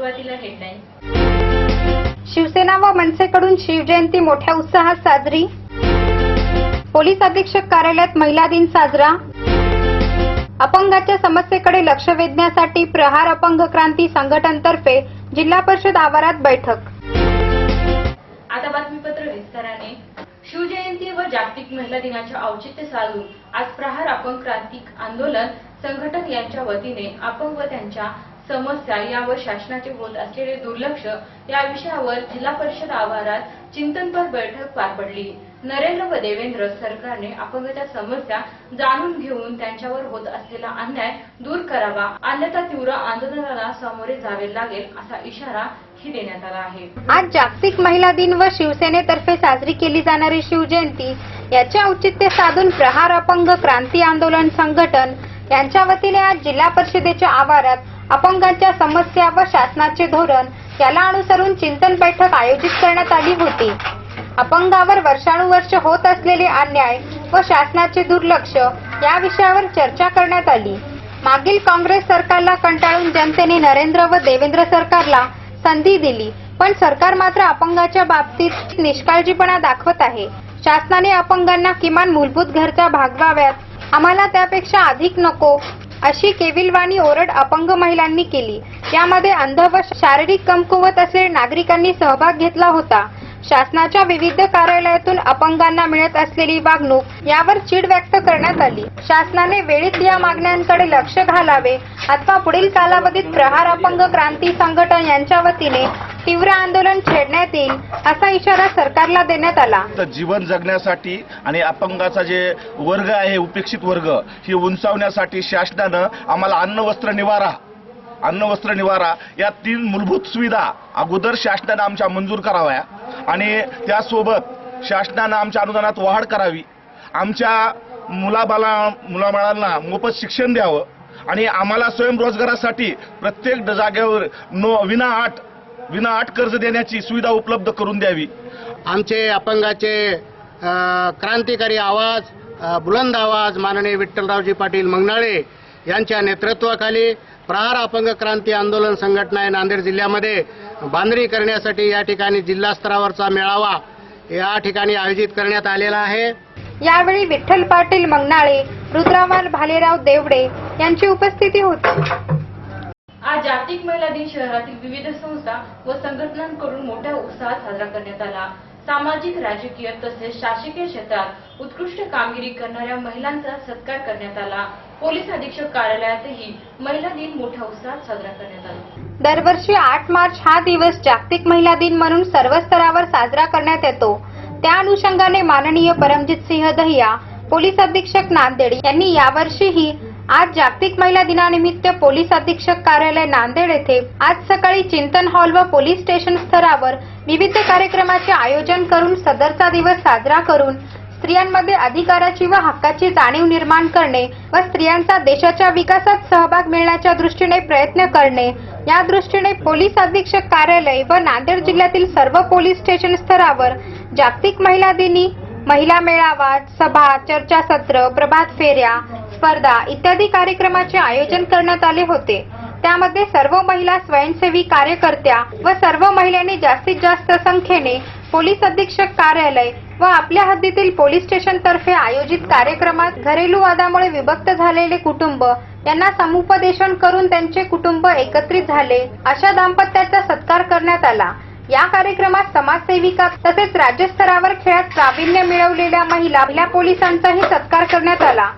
सुरुवातीला हेडलाईन शिवसेना व मनसेकडून शिवजयंती मोठ्या उत्साहात साजरी. पोलीस अधीक्षक कार्यालयात महिला दिन साजरा. अपंगाच्या समस्येकडे लक्ष वेधण्यासाठी प्रहार अपंग क्रांती संघटनतर्फे जिल्हा परिषद आवारात बैठक. आता बातमीपत्र विस्ताराने. शिवजयंती व जागतिक महिला दिनाच्या औचित्य साधून आज प्रहार अपंग क्रांतिक आंदोलन संघटन यांच्या वतीने अपंग व त्यांच्या समस्या यावर शासनाचे होत असलेले दुर्लक्ष या विषयावर जिल्हा परिषद आवारात चिंतनपर बैठक पार पडली. नरेंद्र व देवेंद्र सरकारने अपंगाच्या समस्या जाणून घेऊन त्यांच्यावर होत असलेला अन्याय दूर करावा अन्यथा तीव्र आंदोलनाला सामोरे जावे लागेल असा इशारा ही देण्यात आला आहे. आज जागतिक महिला दिन व शिवसेनेतर्फे साजरी केली जाणारी शिवजयंती याचे औचित्य साधून प्रहार अपंग क्रांती आंदोलन संघटन यांच्या वतीने आज जिल्हा परिषदेच्या आवारात अपंगांच्या समस्या व शासनाचे धोरण याला अनुसरून चिंतन बैठक आयोजित करण्यात आली होती. अपंगावर वर्षानुवर्ष होत असलेले अन्याय व शासनाचे दुर्लक्ष या विषयावर चर्चा करण्यात आली. मागील काँग्रेस सरकारला कंटाळून जनतेने नरेंद्र व देवेंद्र सरकारला संधी दिली पण सरकार मात्र अपंगाच्या बाबतीत निष्काळजीपणा दाखवत आहे. शासनाने अपंगांना किमान मूलभूत घरचा भागवाव्यात. आम्हाला त्यापेक्षा अधिक नको अशी केविलवाणी ओरड अपंग महिलांनी केली. यामध्ये अंध व शारीरिक कमकुवत असे नागरिकांनी सहभाग घेतला होता. शासनाच्या विविध कार्यालयातून अपंगांना मिळत असलेली वागणूक यावर चीड व्यक्त करण्यात आली. शासनाने वेळीच या मागण्यांकडे लक्ष घालावे अथवा पुढील कालावधीत प्रहार अपंग क्रांती संघटन यांच्या वतीने तीव्र आंदोलन छेडण्यात येईल असा इशारा सरकारला देण्यात आला. तर जीवन जगण्यासाठी आणि अपंगाचा जे वर्ग आहे उपेक्षित वर्ग ही उंचावण्यासाठी शासनानं आम्हाला अन्न वस्त्र निवारा अन्न वस्त्र निवारा या तीन मूलभूत सुविधा अगोदर शासनानं आमच्या मंजूर कराव्या आणि त्यासोबत शासनानं आमच्या अनुदानात वाढ करावी. आमच्या मुलाबाला मुलाबाळांना मोफत शिक्षण द्यावं आणि आम्हाला स्वयंरोजगारासाठी प्रत्येक जागेवर नो विना आठ विना आट कर्ज देण्याची सुविधा उपलब्ध करून द्यावी. आमचे अपंगाचे क्रांतिकारी आवाज बुलंद आवाज माननीय विठ्ठलरावजी पाटील मंगनाळे यांच्या नेतृत्वाखाली प्रहार अपंग क्रांती आंदोलन संघटना आहे नांदेड जिल्ह्यामध्ये. बांधणी करण्यासाठी या ठिकाणी जिल्हा स्तरावरचा मेळावा या ठिकाणी आयोजित करण्यात आलेला आहे. यावेळी विठ्ठल पाटील मंगनाळे रुद्रावाल भालेराव देवडे यांची उपस्थिती होती. आज जागतिक महिला दिन शहरातील विविध संस्था व संघटनांकडून मोठ्या उत्साहात साजरा करण्यात आला. सामाजिक राजकीय तसेच शासकीय क्षेत्रात उत्कृष्ट कामगिरी करणाऱ्या महिलांचा सत्कार करण्यात आला. पोलीस अधीक्षक कार्यालयातही महिला दिन मोठ्या उत्साहात साजरा करण्यात आला. दरवर्षी आठ मार्च हा दिवस जागतिक महिला दिन म्हणून सर्व स्तरावर साजरा करण्यात येतो. त्या अनुषंगाने माननीय परमजित सिंह दहिया पोलीस अधीक्षक नांदेड यांनी यावर्षीही आज जागतिक महिला दिनानिमित्त पोलीस अधीक्षक कार्यालय नांदेड येथे आज सकाळी चिंतन हॉल व पोलीस स्टेशन स्तरावर विविध कार्यक्रमाचे आयोजन करून सदरचा दिवस साजरा करून स्त्रियांमध्ये अधिकाराची व हक्काची जाणीव निर्माण करणे व स्त्रियांचा देशाच्या विकासात सहभाग मिळण्याच्या दृष्टीने प्रयत्न करणे. या दृष्टीने पोलीस अधीक्षक कार्यालय व नांदेड जिल्ह्यातील सर्व पोलीस स्टेशन स्तरावर जागतिक महिला दिनी महिला मेळावा सभा चर्चासत्र प्रभात फेऱ्या स्पर्धा इत्यादी कार्यक्रमाचे आयोजन करण्यात आले होते. त्यामध्ये सर्व महिला स्वयंसेवी कार्यकर्त्या व सर्व महिलांनी जास्तीत जास्त संख्येने पोलीस अधीक्षक कार्यालय व आपल्या हद्दीतील पोलीस स्टेशन तर्फे आयोजित कार्यक्रमात घरेलू वादामुळे विभक्त झालेले कुटुंब यांना समुपदेशन करून त्यांचे कुटुंब एकत्रित झाले अशा दाम्पत्याचा सत्कार करण्यात आला. या कार्यक्रमात समाजसेविका तसेच राज्यस्तरावर खेळात प्रावीण्य मिळवलेल्या महिला महिला पोलिसांचाही सत्कार करण्यात आला.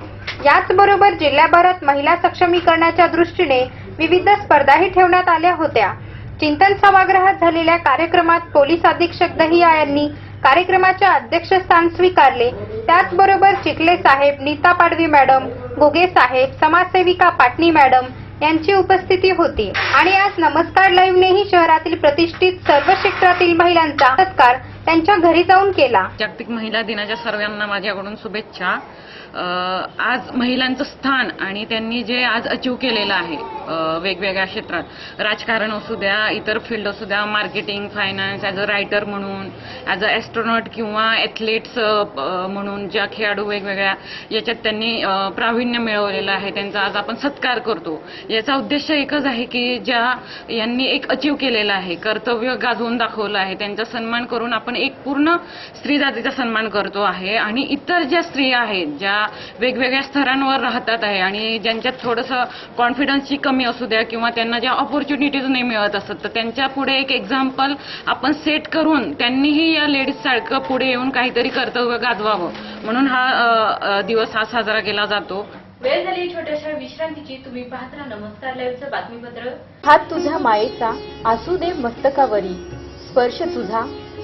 याचबरोबर जिल्ह्याभरात महिला सक्षमीकरणाच्या दृष्टीने विविध स्पर्धाही ठेवण्यात आल्या होत्या. चिंतन सभागृहात झालेल्या कार्यक्रमात पोलीस अधीक्षक दहिया यांनी कार्यक्रमाचे अध्यक्षस्थान स्वीकारले. त्याचबरोबर चिखले साहेब नीता पाडवी मॅडम घुगे साहेब समाजसेविका पाटणी मॅडम यांची उपस्थिती होती. आणि आज नमस्कार लाईव्हनेही शहरातील प्रतिष्ठित सर्व क्षेत्रातील महिलांचा सत्कार त्यांच्या घरी जाऊन केला. जागतिक महिला दिनाच्या सर्वांना माझ्याकडून शुभेच्छा. आज महिलांचं स्थान आणि त्यांनी जे आज अचीव केलेलं आहे वेगवेगळ्या क्षेत्रात. राजकारण असू द्या इतर फील्ड असू द्या marketing finance as a writer म्हणून ॲज अ ॲस्ट्रॉनॉट किंवा ॲथलीट्स म्हणून ज्या खेळाडू वेगवेगळ्या याच्यात त्यांनी प्राविण्य प्रावीण्य मिळवलेलं आहे त्यांचा आज आपण सत्कार करतो. याचा उद्देश एकच आहे की ज्या यांनी एक अचीव केलेलं आहे कर्तव्य गाजवून दाखवलं आहे त्यांचा सन्मान करून आपण एक पूर्ण स्त्री जातीचा सन्मान करतो आहे आणि इतर ज्या स्त्रिया आहेत ज्या वेगवेगळ्या स्तरांवर राहतात आहे आणि ज्यांच्यात थोडंसं कॉन्फिडन्सची कमी असू द्या किंवा त्यांना ज्या ऑपॉर्च्युनिटीज नाही मिळत असत तर त्यांच्या पुढे एक एक्झाम्पल आपण सेट करून त्यांनीही या लेडीज सारखं पुढे येऊन काहीतरी कर्तव्य गाजवावं. म्हणून हा दिवस हा साजरा केला जातो. वेळ झाली छोट्याशा विश्रांतीची. तुम्ही पाहत राहा नमस्कार लाईव्हचं बातमीपत्र. हात तुझ्या मायेचा असू दे मस्तकावरी. स्पर्श तुझा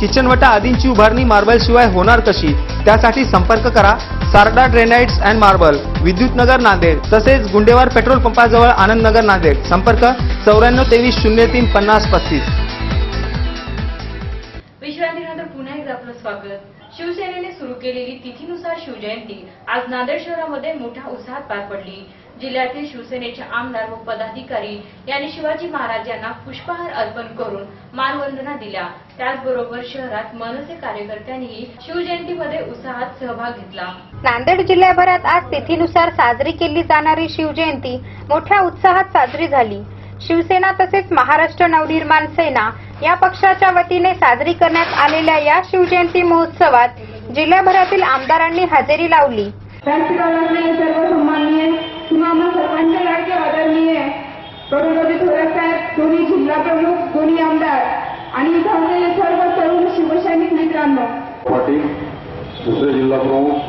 किचनवटा आदींची उभारणी मार्बल शिवाय होणार कशी? त्यासाठी संपर्क करा. सारडा ड्रेनाइट्स अँड मार्बल विद्युत नगर नांदेड तसेच गुंडेवार पेट्रोल पंपाजवळ आनंदनगर नांदेड. संपर्क चौऱ्याण्णव तेवीस शून्य तीन पन्नास पस्तीस. विश्रांतीनंतर पुन्हा एकदा आपलं स्वागत. शिवसेनेने सुरू केलेली तिथीनुसार शिवजयंती आज नांदेड शहरामध्ये मोठ्या उत्साहात पार पडली. जिल्ह्यातील शिवसेनेचे आमदार व पदाधिकारी यांनी शिवाजी महाराज यांना पुष्पहार अर्पण करून मानवंदना दिल्या. त्याचबरोबर शहरात मनसे कार्यकर्त्यांनीही शिवजयंतीमध्ये उत्साहात सहभाग घेतला. नांदेड जिल्ह्याभरात आज तिथीनुसार साजरी केली जाणारी शिवजयंती मोठ्या उत्साहात साजरी झाली. शिवसेना तसेच महाराष्ट्र नवनिर्माण सेना या पक्षाच्या वतीने साजरी करण्यात आलेल्या या शिवजयंती महोत्सवात जिल्ह्याभरातील आमदारांनी हजेरी लावली. राज्यपालांनी सर्व सन्माननीय किंवा आम्हा सर्वांचे लाडके आदरणीय करोडोजी थोरासाहेब दोन्ही जिल्हा प्रमुख दोन्ही आमदार आणि इथं असलेले सर्व तरुण शिवसैनिक मित्रांनो. पाटील दुसरे जिल्हा प्रमुख.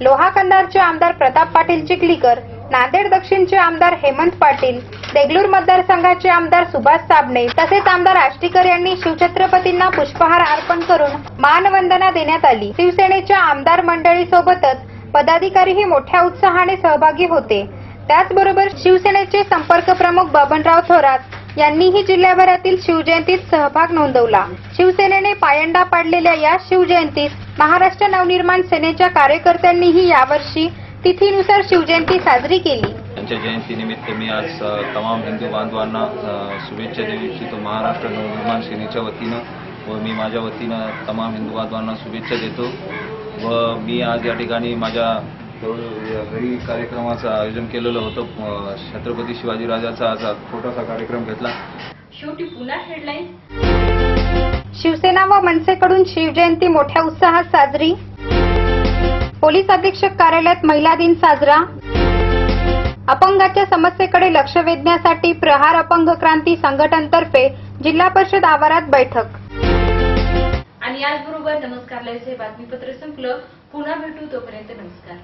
लोहा कंधारचे आमदार प्रताप पाटील चिखलीकर नांदेड दक्षिणचे आमदार हेमंत पाटील देगलूर मतदारसंघाचे आमदार सुभाष साबणे तसेच आमदार आष्टीकर यांनी शिवछत्रपतींना पुष्पहार अर्पण करून मानवंदना देण्यात आली. शिवसेनेच्या आमदार मंडळी सोबतच पदाधिकारीही मोठ्या उत्साहाने सहभागी होते. त्याचबरोबर शिवसेनेचे संपर्क प्रमुख बबनराव थोरात यांनीही जिल्ह्याभरातील शिवजयंतीत सहभाग नोंदवला. शिवसेनेने पायंडा पाडलेल्या या शिवजयंतीत महाराष्ट्र नवनिर्माण सेनेच्या कार्यकर्त्यांनीही यावर्षी तिथीनुसार शिवजयंती साजरी केली. त्यांच्या जयंतीनिमित्त मी आज तमाम हिंदू बांधवांना शुभेच्छा देऊ इच्छितो महाराष्ट्र नवनिर्माण सेनेच्या वतीनं व मी माझ्या वतीनं तमाम हिंदू बांधवांना शुभेच्छा देतो. व मी आज या ठिकाणी माझ्या घरी कार्यक्रमाचं आयोजन केलेलं होतं. छत्रपती शिवाजीराजाचा आज छोटासा कार्यक्रम घेतला. शेवटी पुन्हा हेडलाईन्स शिवसेना व मनसेकडून शिवजयंती मोठ्या उत्साहात साजरी. पोलीस अधीक्षक कार्यालयात महिला दिन साजरा. अपंगाच्या समस्येकडे लक्ष वेधण्यासाठी प्रहार अपंग क्रांती संघटनतर्फे जिल्हा परिषद आवारात बैठक. आणि याचबरोबर नमस्कार लयचे बातमीपत्र संपलं. पुन्हा भेटू तोपर्यंत नमस्कार.